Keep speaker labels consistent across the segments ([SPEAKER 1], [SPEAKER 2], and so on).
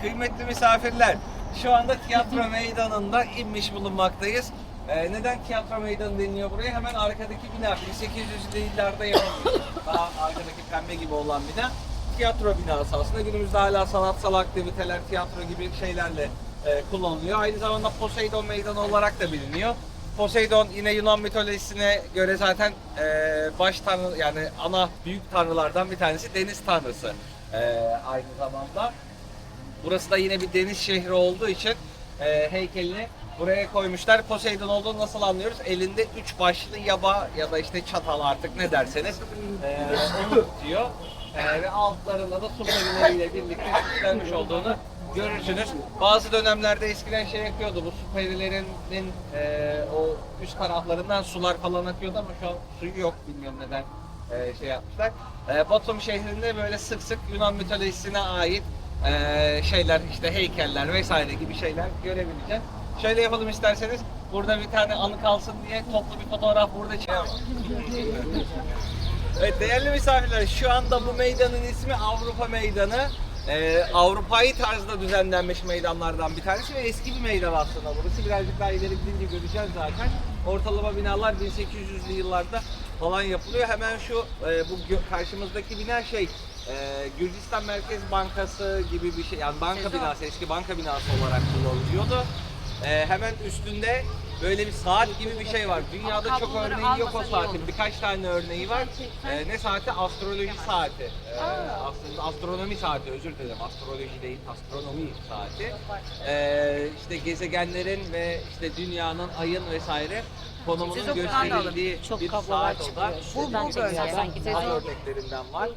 [SPEAKER 1] Kıymetli misafirler, şu anda tiyatro meydanında inmiş bulunmaktayız. Ee, neden tiyatro meydanı deniliyor buraya? Hemen arkadaki bina, 1800'lü yıllarda yapılmış. Daha arkadaki pembe gibi olan bina. Tiyatro binası aslında. Günümüzde hala sanatsal aktiviteler, tiyatro gibi şeylerle e, kullanılıyor. Aynı zamanda Poseidon Meydanı olarak da biliniyor. Poseidon yine Yunan mitolojisine göre zaten e, baş tanrı yani ana büyük tanrılardan bir tanesi deniz tanrısı e, aynı zamanda. Burası da yine bir deniz şehri olduğu için e, heykelini buraya koymuşlar. Poseidon olduğunu nasıl anlıyoruz? Elinde üç başlı yaba ya da işte çatal artık ne derseniz e, onu tutuyor. E, ve altlarında da su perileriyle birlikte süslenmiş olduğunu görürsünüz. Bazı dönemlerde eskiden şey yakıyordu bu su perilerinin e, o üst taraflarından sular falan akıyordu ama şu an suyu yok bilmiyorum neden e, şey yapmışlar. E, Batum şehrinde böyle sık sık Yunan mitolojisine ait e, şeyler işte heykeller vesaire gibi şeyler görebileceğiz. Şöyle yapalım isterseniz. Burada bir tane anı kalsın diye toplu bir fotoğraf burada çekelim. Evet değerli misafirler şu anda bu meydanın ismi Avrupa Meydanı. Ee, Avrupa'yı tarzda düzenlenmiş meydanlardan bir tanesi ve eski bir meydan aslında burası. Birazcık daha ileri gidince göreceğiz zaten. Ortalama binalar 1800'lü yıllarda falan yapılıyor. Hemen şu e, bu gö- karşımızdaki bina şey e, Gürcistan Merkez Bankası gibi bir şey. Yani banka binası, eski banka binası olarak kullanılıyordu. E, hemen üstünde böyle bir saat gibi bir şey var. Dünyada çok örneği yok o saatin. Birkaç tane örneği var. E, ne saati? Astroloji saati. E, aslında astronomi saati özür dilerim. Astroloji değil, astronomi saati. E, işte gezegenlerin ve işte dünyanın, ayın vesaire konumunun
[SPEAKER 2] alın.
[SPEAKER 1] gösterildiği
[SPEAKER 3] Çok
[SPEAKER 1] bir
[SPEAKER 3] kablolar
[SPEAKER 1] saat
[SPEAKER 3] çıkıyor.
[SPEAKER 1] da.
[SPEAKER 3] Şuradan
[SPEAKER 1] İşte Gürcistan
[SPEAKER 3] sanki.
[SPEAKER 1] örneklerinden var.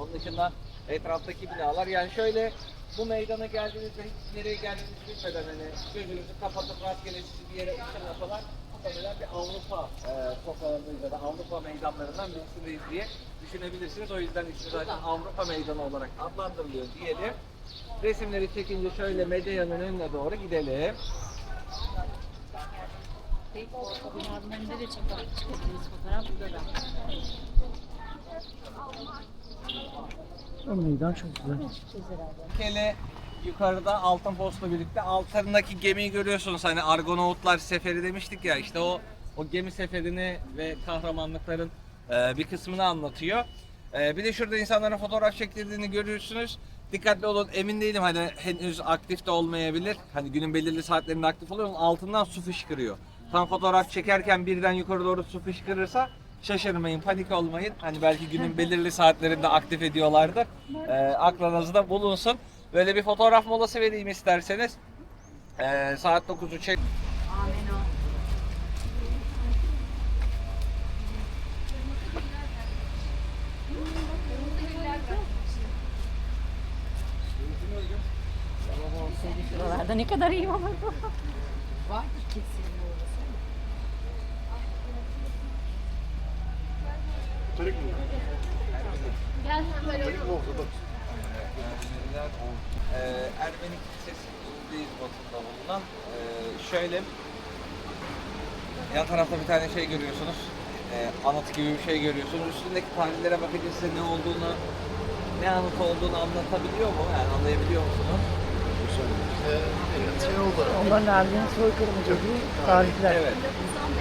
[SPEAKER 1] Onun dışında etraftaki binalar yani şöyle bu meydana geldiğinizde hiç nereye geldiğinizi bilmeden hani gözünüzü kapatıp rastgele sizi bir yere ışınlasalar muhtemelen bir Avrupa e, sokağındayız ya da Avrupa meydanlarından birisindeyiz diye düşünebilirsiniz. O yüzden ismi zaten Avrupa meydanı olarak adlandırılıyor diyelim. Resimleri çekince şöyle medyanın önüne doğru gidelim.
[SPEAKER 3] Fotoğraf burada da.
[SPEAKER 4] O meydan çok güzel.
[SPEAKER 1] Kele yukarıda altın postla birlikte altındaki gemiyi görüyorsunuz hani Argonautlar seferi demiştik ya işte o o gemi seferini ve kahramanlıkların e, bir kısmını anlatıyor. E, bir de şurada insanların fotoğraf çektirdiğini görüyorsunuz. Dikkatli olun emin değilim hani henüz aktif de olmayabilir. Hani günün belirli saatlerinde aktif oluyor altından su fışkırıyor. Tam fotoğraf çekerken birden yukarı doğru su fışkırırsa şaşırmayın, panik olmayın. Hani belki günün belirli saatlerinde aktif ediyorlardır. Ee, aklınızda bulunsun. Böyle bir fotoğraf molası vereyim isterseniz. Ee, saat 9'u çek.
[SPEAKER 3] Şuralarda ne kadar iyi olur bu.
[SPEAKER 2] Var ki kesin orası.
[SPEAKER 1] Ee, Ermeni Kilisesi Kuzeydoğu batında bulunan ee, şöyle yan tarafta bir tane şey görüyorsunuz. Ee, anıt gibi bir şey görüyorsunuz. Üstündeki tarihlere bakınca size ne olduğunu ne anıt olduğunu anlatabiliyor mu? Yani anlayabiliyor musunuz?
[SPEAKER 4] Onların Ermeni soykırımı dediği tarihler.
[SPEAKER 1] Evet.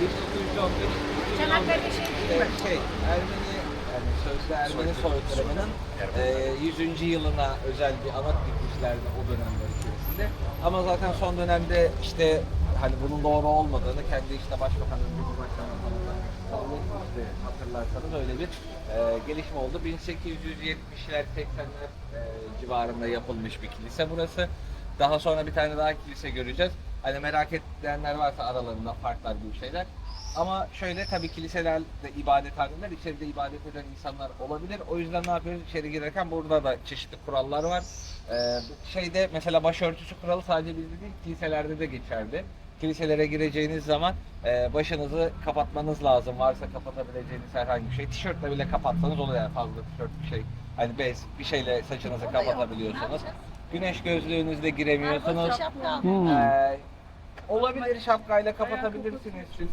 [SPEAKER 1] 1915
[SPEAKER 2] Çanakkale şey değil mi?
[SPEAKER 1] şey, Ermeni sözde Ermeni soykırımının e, 100. yılına özel bir anıt dikmişlerdi o dönemler içerisinde. Ama zaten son dönemde işte hani bunun doğru olmadığını kendi işte başbakanın Cumhurbaşkanı falan da kabul etmişti hatırlarsanız öyle bir e, gelişme oldu. 1870'ler 80'ler e, civarında yapılmış bir kilise burası. Daha sonra bir tane daha kilise göreceğiz. Hani merak edenler varsa aralarında farklar gibi şeyler. Ama şöyle tabii kiliselerde ibadethaneler, içeride ibadet eden insanlar olabilir. O yüzden ne yapıyoruz? İçeri girerken burada da çeşitli kurallar var. Ee, şeyde mesela başörtüsü kuralı sadece bizde değil, kiliselerde de geçerli. Kiliselere gireceğiniz zaman e, başınızı kapatmanız lazım. Varsa kapatabileceğiniz herhangi bir şey. Tişörtle bile kapatsanız oluyor yani fazla tişört bir şey. Hani bez bir şeyle saçınızı kapatabiliyorsunuz. Güneş gözlüğünüzle giremiyorsunuz.
[SPEAKER 4] Hmm.
[SPEAKER 1] Ee, olabilir şapkayla kapatabilirsiniz siz.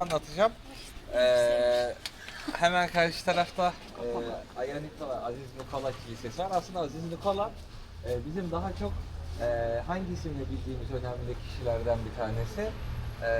[SPEAKER 1] Anlatacağım. Ee, hemen karşı tarafta e, Aya Nikola, Aziz Nikola Kilisesi var. Aslında Aziz Nikola e, bizim daha çok e, hangi isimle bildiğimiz önemli kişilerden bir tanesi. E,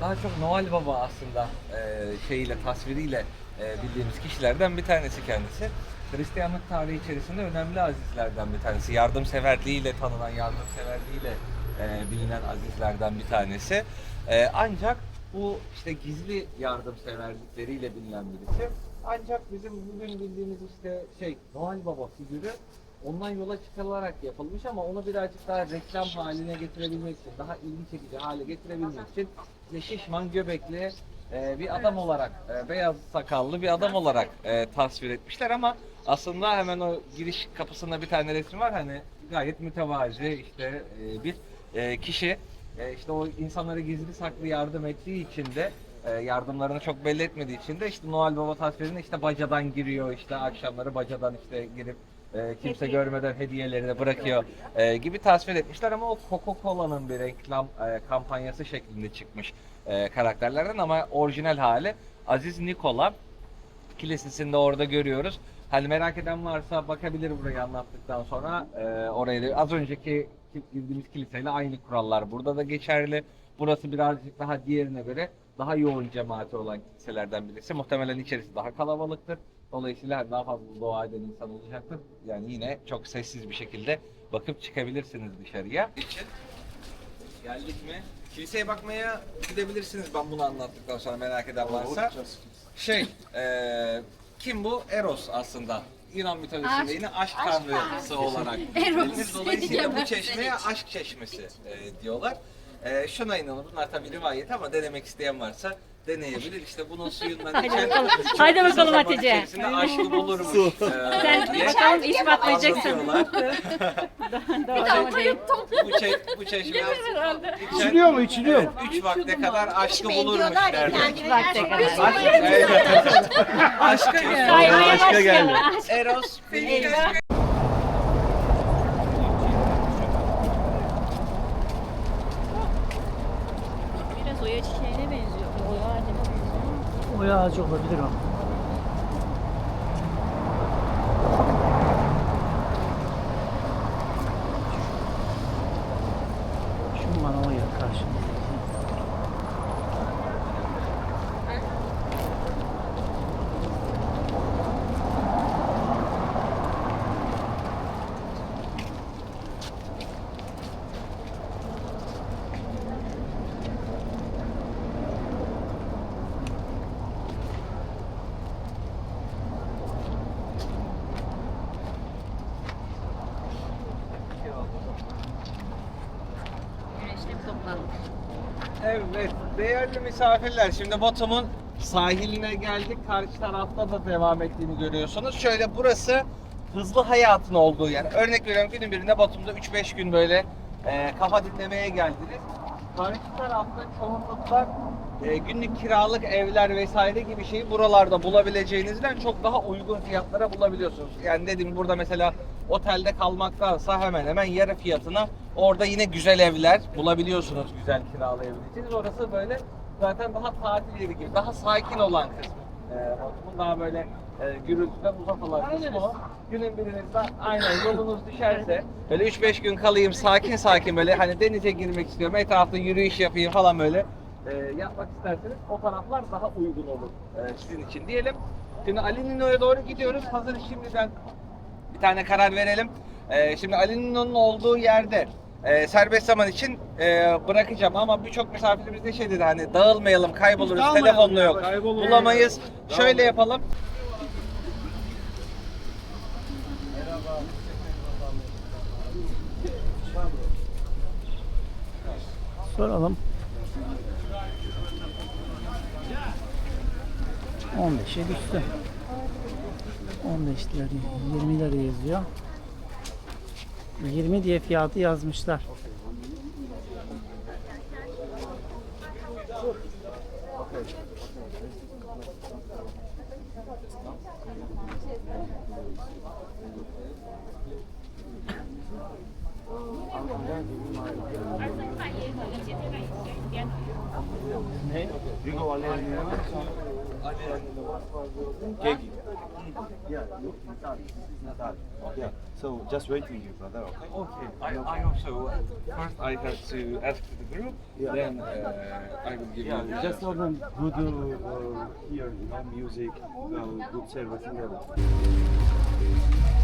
[SPEAKER 1] daha çok Noel Baba aslında e, şeyiyle, tasviriyle e, bildiğimiz kişilerden bir tanesi kendisi. Hristiyanlık tarihi içerisinde önemli azizlerden bir tanesi. Yardımseverliğiyle tanınan, yardımseverliğiyle e, bilinen azizlerden bir tanesi. E, ancak bu işte gizli yardımseverlikleriyle bilinen birisi. Ancak bizim bugün bildiğimiz işte şey Noel Baba figürü ondan yola çıkılarak yapılmış ama onu birazcık daha reklam haline getirebilmek için, daha ilgi çekici hale getirebilmek için işte şişman göbekli e, bir adam olarak, e, beyaz sakallı bir adam olarak e, tasvir etmişler ama aslında hemen o giriş kapısında bir tane resim var. Hani gayet mütevazi işte e, bir e, kişi e, işte o insanlara gizli saklı yardım ettiği için de e, yardımlarını çok belli etmediği için de işte Noel Baba tasvirine işte bacadan giriyor işte akşamları bacadan işte girip e, kimse görmeden hediyelerini bırakıyor e, gibi tasvir etmişler. Ama o Coca-Cola'nın bir reklam e, kampanyası şeklinde çıkmış e, karakterlerden. Ama orijinal hali Aziz Nikola kilisesinde orada görüyoruz. Hani merak eden varsa bakabilir burayı anlattıktan sonra. E, orayı da- az önceki girdiğimiz kiliseyle aynı kurallar burada da geçerli. Burası birazcık daha diğerine göre daha yoğun cemaati olan kiliselerden birisi. Muhtemelen içerisi daha kalabalıktır. Dolayısıyla daha fazla dua eden insan olacaktır. Yani yine çok sessiz bir şekilde bakıp çıkabilirsiniz dışarıya. İçin geldik mi? Kiliseye bakmaya gidebilirsiniz ben bunu anlattıktan sonra merak eden varsa. Şey, eee kim bu? Eros aslında. Yunan mitolojisinde
[SPEAKER 2] Aşk-
[SPEAKER 1] yine aşk,
[SPEAKER 2] aşk
[SPEAKER 1] tanrısı olarak bilinir. Dolayısıyla bu çeşmeye aşk çeşmesi e, diyorlar. E, şuna inanın bunlar tabii rivayet ama denemek isteyen varsa deneyebilir. İşte bunun suyundan içen
[SPEAKER 3] Haydi
[SPEAKER 1] kısa
[SPEAKER 3] bakalım
[SPEAKER 1] zaman
[SPEAKER 3] Hatice.
[SPEAKER 1] içerisinde aşkı bulurmuş. e,
[SPEAKER 3] Sen
[SPEAKER 1] diye
[SPEAKER 3] bakalım ispatlayacaksın.
[SPEAKER 1] anlatıyorlar.
[SPEAKER 3] Doğru değil?
[SPEAKER 1] bu, çe bu çeşme içen-
[SPEAKER 4] İçiliyor mu? İçiliyor mu?
[SPEAKER 1] Üç vakte kadar aşkı bulurmuş derler.
[SPEAKER 3] vakte kadar.
[SPEAKER 2] Aşk-
[SPEAKER 1] Evet. Aşkı
[SPEAKER 3] Saymaya başlayalım.
[SPEAKER 1] Eros, Filiz,
[SPEAKER 4] ağacı olabilir o. Şu Manoya karşı.
[SPEAKER 3] Güneşte bir toplandık.
[SPEAKER 1] Evet, değerli misafirler. Şimdi Batum'un sahiline geldik. Karşı tarafta da devam ettiğini görüyorsunuz. Şöyle burası hızlı hayatın olduğu yer. Örnek veriyorum günün birinde Batum'da 3-5 gün böyle e, kafa dinlemeye geldiniz. Karşı tarafta çoğunlukla e, günlük kiralık evler vesaire gibi şeyi buralarda bulabileceğinizden çok daha uygun fiyatlara bulabiliyorsunuz. Yani dedim burada mesela otelde kalmaktansa hemen hemen yarı fiyatına orada yine güzel evler bulabiliyorsunuz güzel kiralayabileceğiniz. Orası böyle zaten daha tatil yeri gibi, daha sakin olan kısmı. E, Batum'un daha böyle e, gürültüden uzak olan kısmı o. Günün birinizde aynen yolunuz düşerse böyle 3-5 gün kalayım sakin sakin böyle hani denize girmek istiyorum etrafta yürüyüş yapayım falan böyle e, yapmak isterseniz o taraflar daha uygun olur e, sizin için diyelim. Şimdi Ali Nino'ya doğru gidiyoruz. Hazır şimdiden bir tane karar verelim. E, şimdi Ali Nino'nun olduğu yerde e, serbest zaman için e, bırakacağım ama birçok misafirimiz de şey dedi hani dağılmayalım, kayboluruz, telefonla yok, bulamayız. Şöyle yapalım.
[SPEAKER 4] Soralım. 15'e düştü. 15 lira, 20 lira yazıyor. 20 diye fiyatı yazmışlar.
[SPEAKER 5] Gegi. Yeah, look, Natali. This is Natali. Yeah. So just waiting you, brother. Okay.
[SPEAKER 1] Okay, I, I also first I have to ask the group,
[SPEAKER 5] Yeah.
[SPEAKER 1] then uh, I will give
[SPEAKER 5] Yeah,
[SPEAKER 1] you.
[SPEAKER 5] just tell them good uh, here, you know, music, uh, good service and everything.